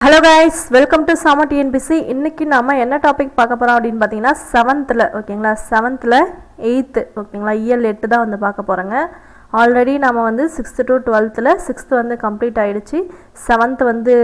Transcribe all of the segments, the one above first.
Hello guys welcome to சம TNPSC இன்னைக்கு நாம என்ன டாபிக் பார்க்க போறோம் அப்படின்னு பார்த்தீங்கன்னா செவன்த்தில் ஓகேங்களா? செவன்த்தில் எயித்து ஓகேங்களா? இயல் எட்டு தான் வந்து பார்க்க போகிறோங்க ஆல்ரெடி நம்ம வந்து சிக்ஸ்த்து டு டுவெல்த்தில் சிக்ஸ்த்து வந்து கம்ப்ளீட் ஆகிடுச்சு செவன்த் வந்து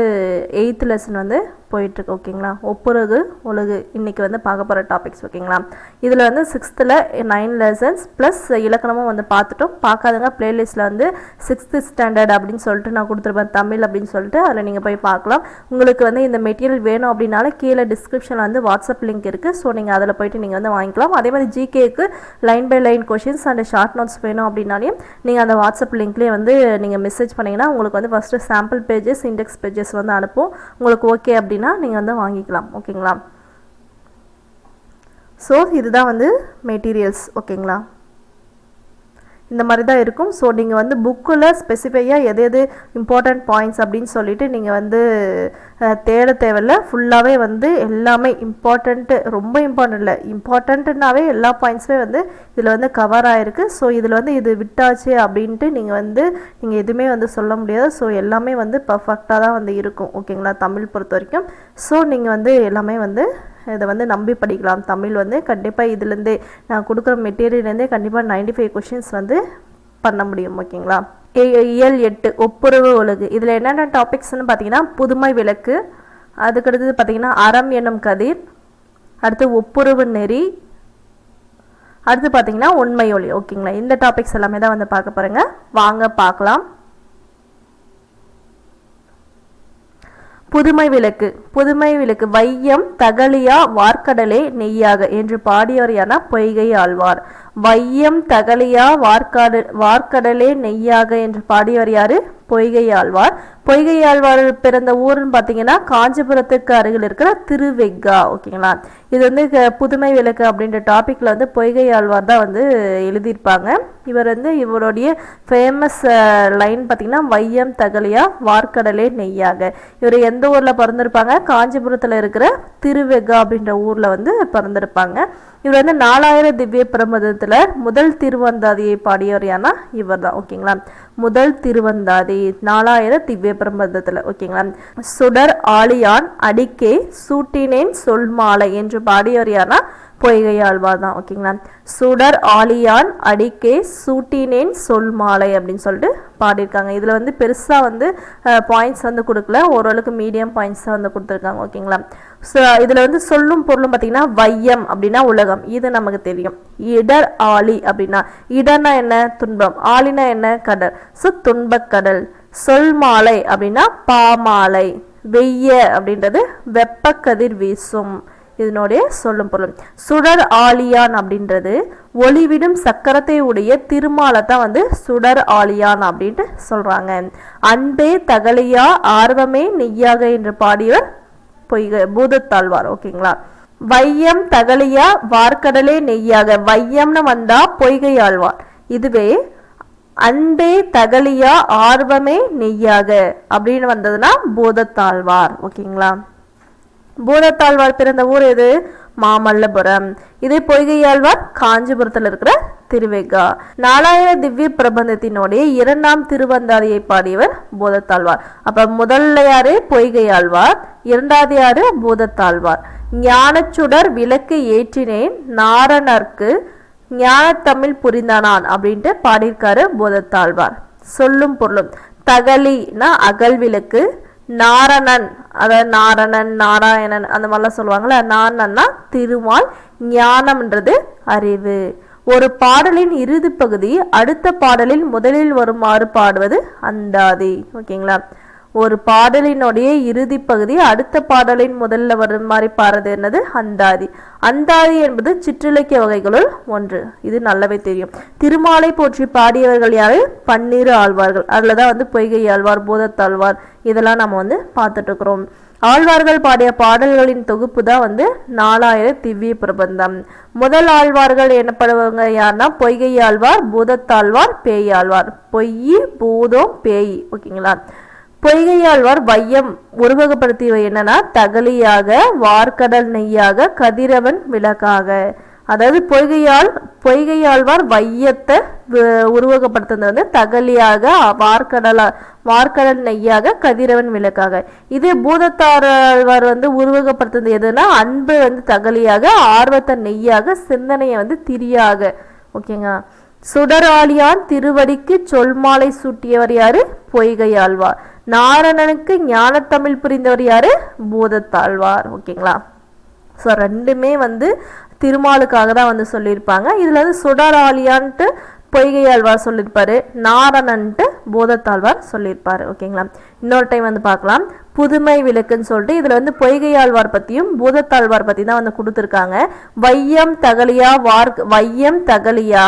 எயித்து லெசன் வந்து போயிட்டுருக்கு ஓகேங்களா? ஒப்புரகு ஒழுகு இன்றைக்கி வந்து பார்க்க போகிற டாபிக்ஸ் ஓகேங்களா? இதில் வந்து சிக்ஸ்த்தில் நைன் லெசன்ஸ் ப்ளஸ் இலக்கணமும் வந்து பார்த்துட்டோம். பார்க்காதங்க ப்ளேலிஸ்ட்டில் வந்து சிக்ஸ்த்து ஸ்டாண்டர்ட் அப்படின்னு சொல்லிட்டு நான் கொடுத்துருப்பேன். தமிழ் அப்படின்னு சொல்லிட்டு அதில் நீங்கள் போய் பார்க்கலாம். உங்களுக்கு வந்து இந்த மெட்டீரியல் வேணும் அப்படின்னால கீழே டிஸ்கிரிப்ஷனில் வந்து வாட்ஸ்அப் லிங்க் இருக்குது ஸோ நீங்கள் அதில் போயிட்டு நீங்கள் வந்து வாங்கிக்கலாம். அதே மாதிரி ஜிகேக்கு line by line questions and short notes வேணும் அப்படின்னாலையும் நீங்கள் அந்த வாட்ஸ்அப் லிங்க்லேயே வந்து நீங்கள் மெசேஜ் பண்ணிங்கன்னா உங்களுக்கு வந்து first sample pages index pages வந்து அனுப்பும். உங்களுக்கு ஓகே அப்படின்னா நீங்கள் வந்து வாங்கிக்கலாம் ஓகேங்களா ஸோ இதுதான் வந்து மெட்டீரியல்ஸ் ஓகேங்களா இந்த மாதிரி தான் இருக்கும். ஸோ நீங்கள் வந்து புக்கில் ஸ்பெசிஃபையாக எது எது இம்பார்ட்டண்ட் பாயிண்ட்ஸ் அப்படின்னு சொல்லிட்டு நீங்கள் வந்து தேட தேவையில்ல. ஃபுல்லாகவே வந்து எல்லாமே இம்பார்ட்டண்ட்டு ரொம்ப இம்பார்ட்டன்ட் இல்லை. இம்பார்ட்டண்ட்டுனாவே எல்லா பாயிண்ட்ஸுமே வந்து இதில் வந்து கவர் ஆகிருக்கு ஸோ இதில் வந்து இது விட்டாச்சு அப்படின்ட்டு நீங்கள் வந்து நீங்கள் எதுவுமே வந்து சொல்ல முடியாது. ஸோ எல்லாமே வந்து பர்ஃபெக்டாக தான் வந்து இருக்கும். ஓகேங்களா தமிழ் பொறுத்த வரைக்கும். ஸோ நீங்கள் வந்து எல்லாமே வந்து இதை வந்து நம்பி படிக்கலாம். தமிழ் வந்து கண்டிப்பாக இதுலேருந்தே நான் கொடுக்குற மெட்டீரியல்லேருந்தே கண்டிப்பாக 95 ஃபைவ் கொஷின்ஸ் வந்து பண்ண முடியும் ஓகேங்களா ஏ- இயல் எட்டு ஒப்புரவு ஒழுகு இதில் என்னென்ன டாபிக்ஸ்னு பார்த்தீங்கன்னா புதுமை விளக்கு அதுக்கடுத்தது பார்த்தீங்கன்னா அறம் என்னும் கதிர் அடுத்து ஒப்புரவு நெறி அடுத்து பார்த்தீங்கன்னா உண்மை ஒளி ஓகேங்களா இந்த டாபிக்ஸ் எல்லாமே தான் வந்து பார்க்க போகிறேங்க வாங்க பார்க்கலாம். புதுமை விளக்கு. புதுமை விளக்கு. வையம் தகலியா வார்க்கடலே நெய்யாக என்று பாடியவர் யானா பொய்கை ஆழ்வார். வையம் தகலியா வார்க்காடு வார்க்கடலே நெய்யாக என்று பாடியவர் யாரு? பொய்கை ஆழ்வார் பொய்கை ஆழ்வார் பிறந்த ஊருன்னு பார்த்தீங்கன்னா காஞ்சிபுரத்துக்கு அருகில் இருக்கிற திருவெக்கா ஓகேங்களா? இது வந்து புதுமை விளக்கு அப்படின்ற டாப்பிக்கில் வந்து பொய்கை ஆழ்வார் தான் வந்து எழுதியிருப்பாங்க. இவர் வந்து இவருடைய ஃபேமஸ் லைன் பார்த்திங்கன்னா வையம் தகலியா வார்க்கடலே நெய்யாக இவர் எந்த ஊரில் பிறந்திருப்பாங்க? காஞ்சிபுரத்தில் இருக்கிற திருவெகா அப்படின்ற ஊரில் வந்து பிறந்திருப்பாங்க. இவர் வந்து நாலாயிரம் திவ்ய பிரபந்தத்தில் முதல் திருவந்தாதியை பாடியவர் யானா இவர் தான் ஓகேங்களா? முதல் திருவந்தாதி நாலாயிரம் திவ்ய பிரபந்தத்தில் ஓகேங்களா? சுடர் ஆலியான் அடிக்கே சூட்டினேன் சொல் மாலை என்று பாடியவர் யானா பொய்கையாழ்வார் தான் ஓகேங்களா? சுடர் ஆலியான் அடிக்கே சூட்டினேன் சொல் மாலை அப்படின்னு சொல்லிட்டு பாடியிருக்காங்க. இதில் வந்து பெருசாக வந்து பாயிண்ட்ஸ் வந்து கொடுக்கல. ஓரளவுக்கு மீடியம் பாயிண்ட்ஸ் வந்து கொடுத்துருக்காங்க ஓகேங்களா? இதில் வந்து சொல்லும் பொருளும் பார்த்தீங்கன்னா வையம் அப்படின்னா உலகம். இது நமக்கு தெரியும். இடர் ஆழி அப்படின்னா இடர்னா என்ன? துன்பம். ஆழினா என்ன? கடல். ஸோ துன்பக்கடல். சொல் மாலை அப்படின்னா பாமாலை வெய்ய அப்படின்றது வெப்பக்கதிர் வீசும். இதனுடைய சொல்லும் பொருள். சுடர் ஆலியான் அப்படின்றது ஒளிவிடும் சக்கரத்தை உடைய திருமாலை தான் வந்து சுடர் ஆலியான் அப்படின்ட்டு சொல்றாங்க. அன்பே தகலியா ஆர்வமே நெய்யாக என்று பாடியவர் பொய்க பூதத்தாழ்வார் ஓகேங்களா? வையம் தகலியா வார்க்கடலே நெய்யாக. வையம்னு வந்தா பொய்கை ஆழ்வார் இதுவே அன்பே தகலியா ஆர்வமே நெய்யாக. அப்படின்னு வந்ததுன்னா பூதத்தாழ்வார் ஓகேங்களா? பூதத்தாழ்வார் பிறந்த ஊர் எது? மாமல்லபுரம். இதே பொய்கையாழ்வார் காஞ்சிபுரத்தில் இருக்கிற திருவேகா நாலாயிர திவ்ய பிரபந்தத்தினுடைய இரண்டாம் திருவந்தாதியை பாடியவர் பூதத்தாழ்வார். அப்ப முதல்ல யாரு? பொய்கையாழ்வார். இரண்டாவது யாரு? பூதத்தாழ்வார். ஞானச்சுடர் விளக்கு ஏற்றினேன் நாரணர்க்கு ஞானத்தமிழ் புரிந்தானான் அப்படின்ட்டு பாடியிருக்காரு பூதத்தாழ்வார். சொல்லும் பொருளும் தகலினா அகல் விளக்கு நாரணன். அதாவது நாரணன் நாராயணன் அந்த மாதிரிலாம் சொல்லுவாங்கல்ல நாரணன்னா திருமால் ஞானம்ன்றது அறிவு. ஒரு பாடலின் இறுதி பகுதி அடுத்த பாடலில் முதலில் வருமாறு பாடுவது அந்தாதி. ஓகேங்களா? ஒரு பாடலினுடைய இறுதி பகுதி அடுத்த பாடலின் முதல்ல வரும் மாதிரி பாடுறது என்னது? அந்தாதி. அந்தாதி என்பது சிற்றிலக்கிய வகைகளுள் ஒன்று. இது நல்லாவே தெரியும். திருமாலை போற்றி பாடியவர்கள் யாரு? பன்னிரு ஆழ்வார்கள். அதில் தான் வந்து பொய்கை ஆழ்வார் பூதத்தாழ்வார் இதெல்லாம் நம்ம வந்து பார்த்துட்டு இருக்கிறோம் ஆழ்வார்கள் பாடிய பாடல்களின் தொகுப்பு தான் வந்து நாலாயிரம் திவ்ய பிரபந்தம். முதல் ஆழ்வார்கள் எனப்படுவங்க யாருன்னா பொய்கை ஆழ்வார் பூதத்தாழ்வார் பேய் ஆழ்வார். பொய் பூதம் பேய். ஓகேங்களா? பொய்கையாழ்வார் வையம் உருவகப்படுத்தியவை என்னன்னா தகலியாக வார்க்கடல் நெய்யாக கதிரவன் விளக்காக. அதாவது பொய்கையால் பொய்கையாழ்வார் வையத்தை உருவகப்படுத்துனது வந்து தகலியாக வார்க்கடலா வார்க்கடல் நெய்யாக கதிரவன் விளக்காக. இதே பூதத்தாழ்வார் வந்து உருவகப்படுத்துனது எதுனா அன்பு வந்து தகலியாக ஆர்வத்தை நெய்யாக சிந்தனையை வந்து திரியாக. ஓகேங்க சுடராளியான் திருவடிக்கு சொல்மாலை சூட்டியவர் யாரு? பொய்கையாழ்வார். நாரணனுக்கு ஞானத்தமிழ் புரிந்தவர் யாரு? பூதத்தாழ்வார். ஓகேங்களா? ஸோ ரெண்டுமே வந்து திருமாலுக்காக தான் வந்து சொல்லியிருப்பாங்க. இதில் வந்து சுடராளியான்ட்டு பொய்கையாழ்வார் சொல்லியிருப்பாரு. நாரணன்ட்டு பூதத்தாழ்வார் சொல்லியிருப்பாரு. ஓகேங்களா? இன்னொரு டைம் வந்து பார்க்கலாம். புதுமை விளக்குன்னு சொல்லிட்டு இதில் வந்து பொய்கையாழ்வார் பற்றியும் பூதத்தாழ்வார் பற்றி தான் வந்து கொடுத்துருக்காங்க. வையம் தகலியா வார்க் வையம் தகலியா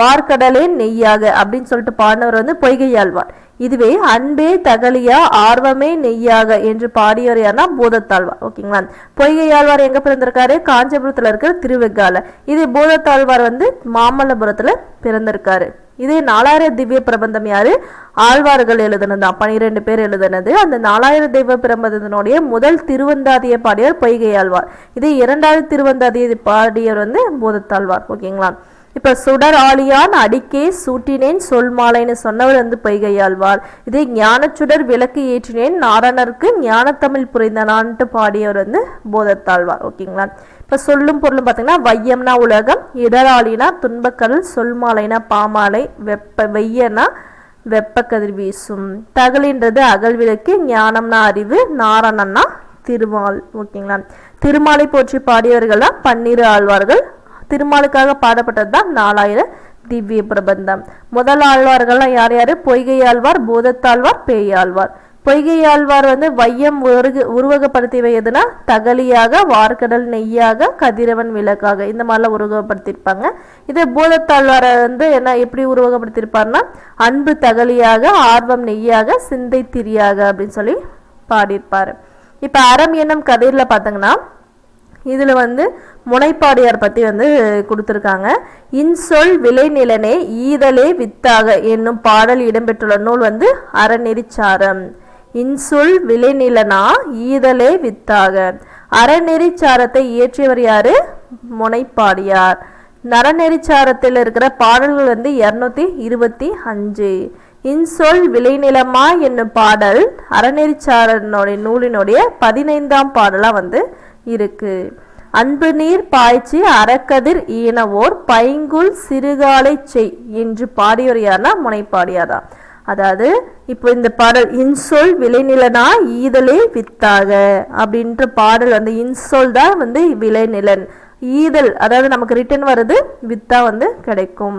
வார்க்கடலே நெய்யாக அப்படின்னு சொல்லிட்டு பாடினவர் வந்து பொய்கையாழ்வார். இதுவே அன்பே தகலியா ஆர்வமே நெய்யாக என்று பாடியவர் யாருன்னா பூதத்தாழ்வார். ஓகேங்களா? பொய்கையாழ்வார் எங்க பிறந்திருக்காரு? காஞ்சிபுரத்துல இருக்கிற திருவெக்கால. இது பூதத்தாழ்வார் வந்து மாமல்லபுரத்துல பிறந்திருக்காரு. இதே நாலாயிரம் திவ்ய பிரபந்தம் யாரு? ஆழ்வார்கள் எழுதுனது பனிரெண்டு பேர் எழுதுனது. அந்த நாலாயிரம் தெய்வ பிரபந்தத்தினுடைய முதல் திருவந்தாதியை பாடியவர் பொய்கையாழ்வார். இதே இரண்டாவது திருவந்தாதியை பாடியவர் வந்து பூதத்தாழ்வார். ஓகேங்களா? இப்போ சுடர் ஆளியான் அடிக்கே சூட்டினேன் சொல் மாலைன்னு சொன்னவர் வந்து பொய்கையாழ்வார் இதே ஞானச்சுடர் விளக்கு ஏற்றினேன். நாரணருக்கு ஞானத்தமிழ் புரிந்தனான்ட்டு பாடியவர் வந்து போதத்தாழ்வார். ஓகேங்களா? இப்போ சொல்லும் பொருளும் பார்த்தீங்கன்னா வையம்னா உலகம் இடராளினா துன்பக்கடல் சொல் மாலைனா பாமாலை வெப்ப வெய்யனா வெப்ப கதிர் வீசும் தகலின்றது அகல்விளக்கு ஞானம்னா அறிவு நாரணன்னா திருமால் ஓகேங்களா? திருமாலை போற்றி பாடியவர்கள்லாம் பன்னிரு ஆழ்வார்கள். திருமாலுக்காக பாடப்பட்டது தான் நாலாயிரம் திவ்ய பிரபந்தம். முதல் ஆழ்வார்கள்லாம் யார் யார்? பொய்கையாழ்வார் பூதத்தாழ்வார் பேயாழ்வார் பொய்கையாழ்வார் வந்து வையம் உருகு உருவகப்படுத்தியவை எதுனா? தகலியாக வார்க்கடல் நெய்யாக கதிரவன் விளக்காக. இந்த மாதிரிலாம் உருவகப்படுத்தியிருப்பாங்க. இதே பூதத்தாழ்வாரை வந்து என்ன எப்படி உருவகப்படுத்தியிருப்பார்னா அன்பு தகலியாக ஆர்வம் நெய்யாக சிந்தை திரியாக அப்படின்னு சொல்லி பாடியிருப்பார். இப்போ அறம் என்னும் கதையில் பார்த்தீங்கன்னா இதில் வந்து முனைப்பாடியார் பற்றி வந்து கொடுத்துருக்காங்க. இன்சொல் விளைநிலனே ஈதலே வித்தாக என்னும் பாடல் இடம்பெற்றுள்ள நூல் வந்து அறநெறிச்சாரம். இன்சொல் விளைநிலனா ஈதலே வித்தாக. அறநெறிச்சாரத்தை இயற்றியவர் யாரு? முனைப்பாடியார். நரநெறிச்சாரத்தில் இருக்கிற பாடல்கள் வந்து இரநூத்தி இருபத்தி அஞ்சு. இன்சொல் விளைநிலமா என்னும் பாடல் அறநெறிச்சாரனுடைய நூலினுடைய பதினைந்தாம் பாடலாக வந்து இருக்கு. அன்பு நீர் பாய்ச்சி அறக்கதிர் ஈனவோர் பைங்குல் சிறுகாலை செய் என்று பாடியோர் யார்னா? முனைப்பாடியாரா அதாவது இப்போ இந்த பாடல் இன்சொல் விளைநிலனா ஈதலே வித்தாக அப்படின்ற பாடல் வந்து இன்சொல் தான் வந்து விளைநிலன் ஈதல் அதாவது நமக்கு ரிட்டன் வருது வித்தா வந்து கிடைக்கும்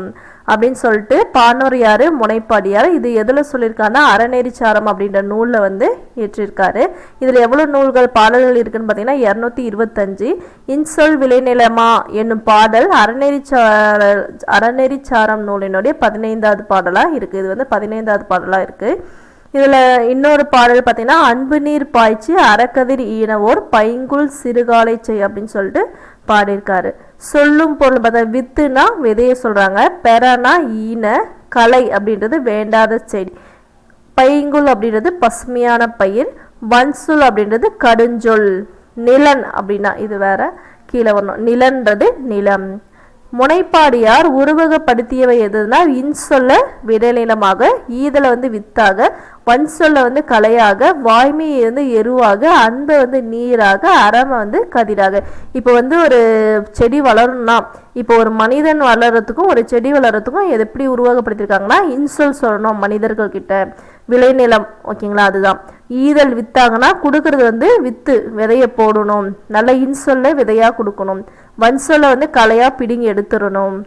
அப்படின்னு சொல்லிட்டு பானூர் யார் முனைப்பாடியார் இது எதில் சொல்லியிருக்காருன்னா அறநெறிச்சாரம் அப்படின்ற நூலில் வந்து ஏற்றிருக்காரு. இதில் எவ்வளோ நூல்கள் பாடல்கள் இருக்குன்னு பார்த்தீங்கன்னா இரநூத்தி இருபத்தஞ்சு. இன்சொல் விளைநிலமா என்னும் பாடல் அறநெறிச்சார அறநெறிச்சாரம் நூலினுடைய பதினைந்தாவது பாடலாக இருக்குது இது வந்து பதினைந்தாவது பாடலாக இருக்குது இதில் இன்னொரு பாடல் பார்த்தீங்கன்னா அன்பு நீர் பாய்ச்சி அறக்கதிர் ஈனவோர் பைங்குள் சிறுகாலை செய் அப்படின்னு சொல்லிட்டு பாடியிருக்காரு. சொல்லும் பொருள் பார்த்தா வித்துனா விதையை சொல்கிறாங்க பெறனா ஈன கலை அப்படின்றது வேண்டாத செடி. பைங்குல் அப்படின்றது பசுமையான பயிர். வன்சுல் அப்படின்றது கடுஞ்சொல். நிலன் அப்படின்னா இது வேற கீழே வரணும். நிலன்றது நிலம். முனைப்பாடியார் உருவகப்படுத்தியவை எதுனா இன்சொல்ல விடலினமாக ஈதலை வந்து வித்தாக வன் சொல்ல வந்து கலையாக வாய்மையை வந்து எருவாக அன்பை வந்து நீராக அறமை வந்து கதிராக. இப்போ வந்து ஒரு செடி வளரணும்னா இப்போ ஒரு மனிதன் வளர்றதுக்கும் ஒரு செடி வளர்றதுக்கும் எது எப்படி உருவகப்படுத்தியிருக்காங்கன்னா இன்சொல் சொல்லணும் மனிதர்கள் கிட்ட விளைநிலம் ஓகேங்களா அதுதான். ஈதல் வித்தாங்கன்னா கொடுக்கறது வந்து வித்து விதைய போடணும். நல்ல இன்சொல்ல விதையா கொடுக்கணும். வன்சொலை வந்து கலையாக பிடுங்கி எடுத்துடணும்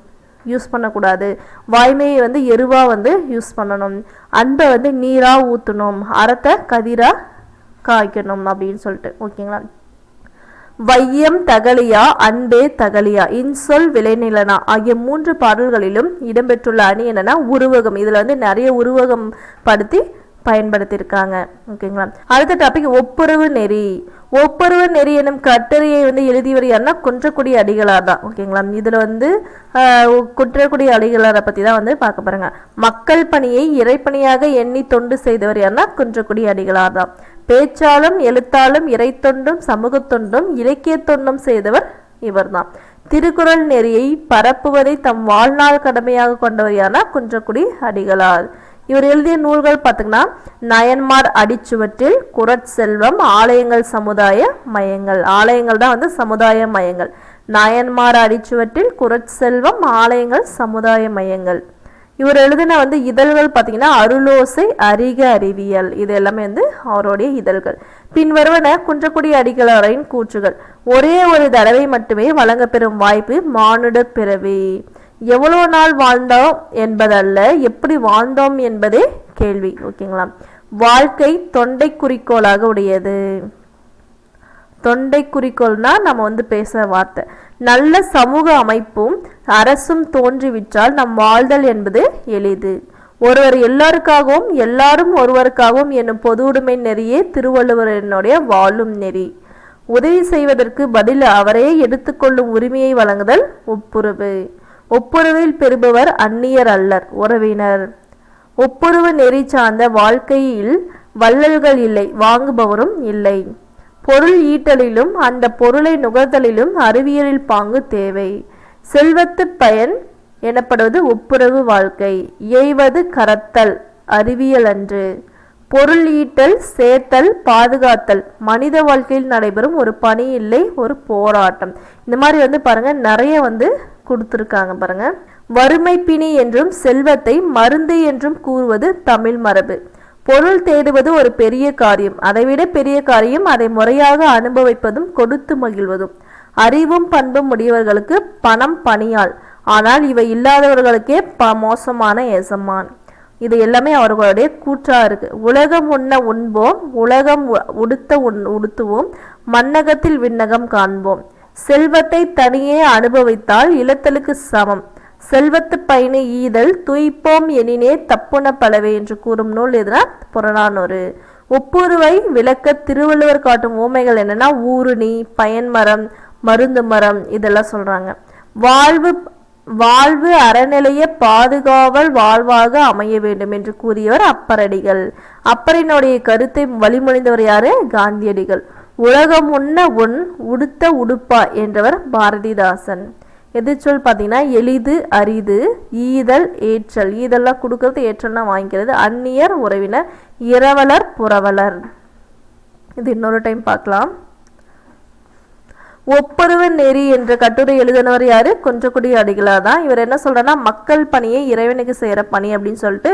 யூஸ் பண்ணக்கூடாது. வாய்மையை வந்து எருவாக வந்து யூஸ் பண்ணணும். அன்பை வந்து நீராக ஊற்றணும் அறத்தை கதிராக காய்க்கணும் அப்படின்னு சொல்லிட்டு. ஓகேங்களா? வையம் தகலியா அன்பே தகலியா. இன்சொல் விளைநிலனா ஆகிய மூன்று பாடல்களிலும் இடம்பெற்றுள்ள அணி என்னன்னா உருவகம். இதில் வந்து நிறைய உருவகம் படுத்தி பயன்படுத்தியிருக்காங்க. ஓகேங்களா? அடுத்த டாபிக் ஒப்புரவு நெறி. ஒப்பொருவர் நெறி எனும் கட்டுரையை வந்து எழுதியவர் யாருன்னா குன்றக்குடி அடிகளார் தான். ஓகேங்களா? இதில் வந்து ஆஹ், குன்றக்குடி அடிகளாரை பற்றி தான் வந்து பார்க்க போறாங்க. மக்கள் பணியை இறைப்பணியாக எண்ணி தொண்டு செய்தவர் யாருன்னா குன்றக்குடி அடிகளார் தான். பேச்சாலும் எழுத்தாலும் இறைத்தொண்டும் சமூக தொண்டும் இலக்கிய தொண்டும் செய்தவர் இவர்தான் திருக்குறள் நெறியை பரப்புவதை தம் வாழ்நாள் கடமையாக கொண்டவர் யாருன்னா குன்றக்குடி அடிகளார். இவர் எழுதிய நூல்கள் பார்த்தீங்கன்னா நயன்மார் அடிச்சுவற்றில் குரட்செல்வம் ஆலயங்கள் சமுதாய மையங்கள். ஆலயங்கள் தான் வந்து சமுதாய மையங்கள். நயன்மார் அடிச்சுவற்றில் குரட்செல்வம் ஆலயங்கள் சமுதாய மையங்கள். இவர் எழுதின வந்து இதழ்கள் பார்த்தீங்கன்னா அருளோசை அறிக அறிவியல். இது எல்லாமே வந்து அவருடைய இதழ்கள். பின்வருவன குன்றக்குடி அடிகளாரின் கூற்றுகள். ஒரே ஒரு தடவை மட்டுமே வழங்கப்பெறும் வாய்ப்பு மானுட பிறவி. எவ்வளோ நாள் வாழ்ந்தோம் என்பதல்ல எப்படி வாழ்ந்தோம் என்பதே கேள்வி ஓகேங்களா? வாழ்க்கை தொண்டை குறிக்கோளாக உடையது. தொண்டை குறிக்கோள்னா நம்ம வந்து பேசுகிற வார்த்தை. நல்ல சமூக அமைப்பும் அரசும் தோன்றிவிட்டால் நம் வாழ்தல் என்பது எளிது. ஒருவர் எல்லாருக்காகவும் எல்லாரும் ஒருவருக்காகவும் என்னும் பொது உடைமை நெறியே திருவள்ளுவரனுடைய வாழும் நெறி. உதவி செய்வதற்கு பதில் அவரே எடுத்துக்கொள்ளும் உரிமையை வழங்குதல் ஒப்புரவு ஒப்புரவில் பெறுபவர் அந்நியர் அல்லர். உறவினர். ஒப்புரவு நெறி சார்ந்த வாழ்க்கையில் வள்ளல்கள் இல்லை வாங்குபவரும் இல்லை. பொருள் ஈட்டலிலும் அந்த பொருளை நுகர்தலிலும் அறிவியலில் பாங்கு தேவை. செல்வத்து பயன் எனப்படுவது ஒப்புரவு வாழ்க்கை. இயைவது கரத்தல் அறிவியல் அன்று. பொருள் ஈட்டல் சேர்த்தல் பாதுகாத்தல். மனித வாழ்க்கையில் நடைபெறும் ஒரு பணி இல்லை ஒரு போராட்டம். இந்த மாதிரி வந்து பாருங்க நிறைய வந்து கொடுத்துருக்காங்க பாருங்க. வறுமை பிணி என்றும் செல்வத்தை மருந்து என்றும் கூறுவது தமிழ் மரபு. பொருள் தேடுவது ஒரு பெரிய காரியம். அதைவிட பெரிய காரியம் அதை முறையாக அனுபவிப்பதும் கொடுத்து மகிழ்வதும். அறிவும் பண்பும் உடையவர்களுக்கு பணம் பணியால் ஆனால் இவை இல்லாதவர்களுக்கே ப மோசமான எசமான் இது எல்லாமே அவர்களுடைய கூற்றா இருக்கு. உலகம் உண்ண உண்போம் உலகம் உ- உடுத்த உண் உடுத்துவோம் மன்னகத்தில் விண்ணகம் காண்போம். செல்வத்தை தனியே அனுபவித்தால் இழத்தலுக்கு சமம். செல்வத்து பயனை ஈதல் துய்ப்போம் எனினே தப்புன பலவே என்று கூறும் நூல் எதுனா? புறநானூறு. ஒப்புருவை விளக்க திருவள்ளுவர் காட்டும் ஊமைகள் என்னன்னா? ஊருணி பயன்மரம் மருந்து மரம் இதெல்லாம் சொல்றாங்க. வாழ்வு வாழ்வு அறநிலைய பாதுகாவல் வாழ்வாக அமைய வேண்டும் என்று கூறியவர் அப்பரடிகள். அப்பரினுடைய கருத்தை வழிமொழிந்தவர் யாரு? காந்தியடிகள். உலகம் உண்ண உன் உடுத்த உடுப்பா என்றவர் பாரதிதாசன். எதிர்ச்சொல் பார்த்தீங்கன்னா எளிது அரிது ஈதல் ஏற்றல். ஈதெல்லாம் கொடுக்கறது ஏற்றல்னா வாங்கிக்கிறது. அந்நியர் உறவினர் இரவலர் புறவலர் இது இன்னொரு டைம் பார்க்கலாம். ஒப்புரவு நெறி என்ற கட்டுரை எழுதினவர் யாரு? குன்றக்குடி அடிகளார் தான். இவர் என்ன சொல்றேன்னா மக்கள் பணியை இறைவனுக்கு செய்கிற பணி அப்படின்னு சொல்லிட்டு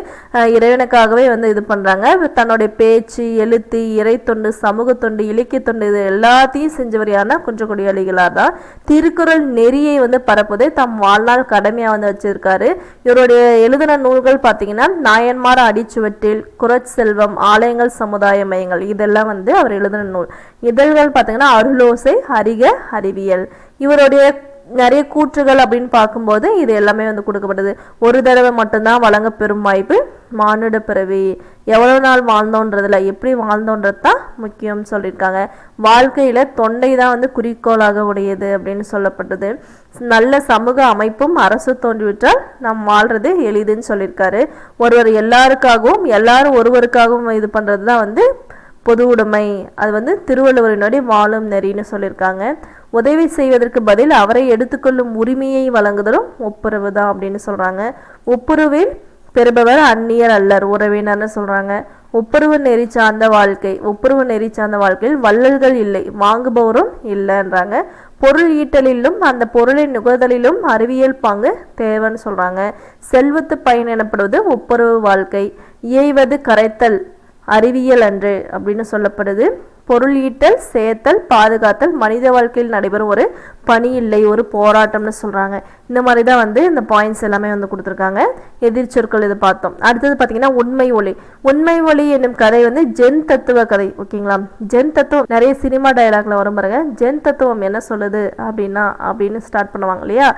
இறைவனுக்காகவே வந்து இது பண்றாங்க. தன்னுடைய பேச்சு எழுத்து இறை தொண்டு சமூக தொண்டு இலக்கிய தொண்டு இது எல்லாத்தையும் செஞ்சவர் யாருன்னா குன்றக்குடி அடிகளார் தான். திருக்குறள் நெறியை வந்து பரப்புவதை தம் வாழ்நாள் கடமையாக வந்து வச்சிருக்காரு. இவருடைய எழுதின நூல்கள் பார்த்தீங்கன்னா நாயன்மார் அடிச்சுவற்றில் குரச்செல்வம் ஆலயங்கள் சமுதாய மையங்கள் இதெல்லாம் வந்து அவர் எழுதின நூல். இதழ்கள் பார்த்தீங்கன்னா அருளோசை அறிக அறிவியல். இவருடைய நிறைய கூற்றுகள் அப்படின்னு பார்க்கும்போது இது எல்லாமே வந்து கொடுக்கப்பட்டது. ஒரு தடவை மட்டும்தான் வழங்க பெறும் வாய்ப்பு மானுட பிறவி எவ்வளவு நாள் வாழ்ந்தோன்றதுல எப்படி வாழ்ந்தோன்றது தான் முக்கியம் சொல்லியிருக்காங்க. வாழ்க்கையில் தொண்டை தான் வந்து குறிக்கோளாக உடையது அப்படின்னு சொல்லப்பட்டது. நல்ல சமூக அமைப்பும் அரசு தோன்றிவிட்டால் நாம் வாழ்றது எளிதுன்னு சொல்லியிருக்காரு. ஒருவர் எல்லாருக்காகவும் எல்லாரும் ஒருவருக்காகவும் இது பண்ணுறது தான் வந்து பொது உடைமை அது வந்து திருவள்ளுவரினுடைய வாழும் நெறின்னு சொல்லியிருக்காங்க. உதவி செய்வதற்கு பதில் அவரை எடுத்துக்கொள்ளும் உரிமையை வழங்குதலும் ஒப்புரவு தான் அப்படின்னு சொல்கிறாங்க ஒப்புரவில் பெறுபவர் அந்நியர் அல்லர் உறவினர்னு சொல்கிறாங்க ஒப்புரவு நெறி சார்ந்த வாழ்க்கை ஒப்புரவு நெறி சார்ந்த வாழ்க்கையில் வள்ளல்கள் இல்லை வாங்குபவரும் இல்லைன்றாங்க. பொருள் ஈட்டலிலும் அந்த பொருளை நுகர்தலிலும் அறிவியல் பங்கு தேவைன்னு சொல்கிறாங்க செல்வத்து பயன் எனப்படுவது ஒப்புரவு வாழ்க்கை. இயைவது கரைத்தல் அறிவியல் அன்று அப்படின்னு சொல்லப்படுது. பொருள் ஈட்டல் சேர்த்தல் பாதுகாத்தல் மனித வாழ்க்கையில் நடைபெறும் ஒரு பணி இல்லை ஒரு போராட்டம்னு சொல்கிறாங்க இந்த மாதிரி தான் வந்து இந்த பாயிண்ட்ஸ் எல்லாமே வந்து கொடுத்துருக்காங்க. எதிர்ச்சொற்கள் இது பார்த்தோம். அடுத்தது பார்த்தீங்கன்னா உண்மை ஒளி. உண்மை ஒளி என்னும் கதை வந்து ஜென் தத்துவ கதை ஓகேங்களா? ஜென் தத்துவம் நிறைய சினிமா டயலாக்ல வரும் பாருங்க. ஜென் தத்துவம் என்ன சொல்லுது அப்படின்னா அப்படின்னு ஸ்டார்ட் பண்ணுவாங்க இல்லையா?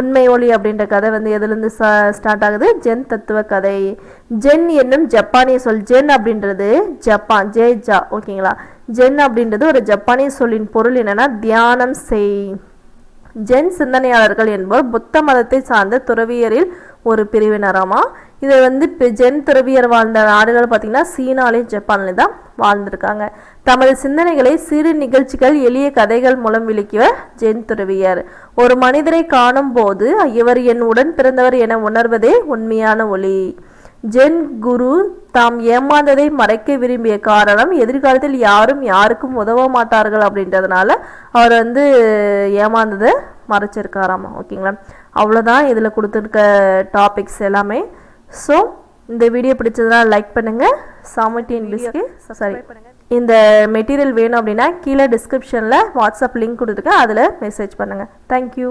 உண்மை ஒளி அப்படின்ற கதை வந்து எதுலேருந்து ஸ்டார்ட் ஆகுது? ஜென் தத்துவ கதை. ஜென் என்னும் ஜப்பானிய சொல் ஜென் அப்படின்றது ஜப்பான் ஜே ஜா ஓகேங்களா? ஜென் அப்படின்றது ஒரு ஜப்பானிய சொல்லின் பொருள் என்னன்னா தியானம் செய். ஜென் சிந்தனையாளர்கள் என்பவர் புத்த மதத்தை சார்ந்த துறவியரில் ஒரு பிரிவினராமா? இதை வந்து இப்போ ஜென் துறவியர் வாழ்ந்த நாடுகள் பார்த்திங்கன்னா சீனாலையும் ஜப்பான்லையும் தான் வாழ்ந்திருக்காங்க. தமது சிந்தனைகளை சிறு நிகழ்ச்சிகள் எளிய கதைகள் மூலம் விளக்கியவர் ஜென் துறவியர். ஒரு மனிதரை காணும் போது இவர் என் உடன் பிறந்தவர் என உணர்வதே உண்மையான ஒளி ஜென் குரு தாம் ஏமாந்ததை மறைக்க விரும்பிய காரணம் எதிர்காலத்தில் யாரும் யாருக்கும் உதவ மாட்டார்கள் அப்படின்றதுனால அவர் வந்து ஏமாந்ததை மறைச்சிருக்காராமா? ஓகேங்களா? அவ்வளோதான் இதில் கொடுத்துருக்க டாபிக்ஸ் எல்லாமே. ஸோ இந்த வீடியோ பிடிச்சதுனா லைக் பண்ணுங்கள் சாமட்டி இங்கிலீஷ்க்கு சாரி இந்த மெட்டீரியல் வேணும் அப்படின்னா கீழே டிஸ்கிரிப்ஷனில் வாட்ஸ்அப் லிங்க் கொடுத்துருக்கேன். அதில் மெசேஜ் பண்ணுங்கள் தேங்க்யூ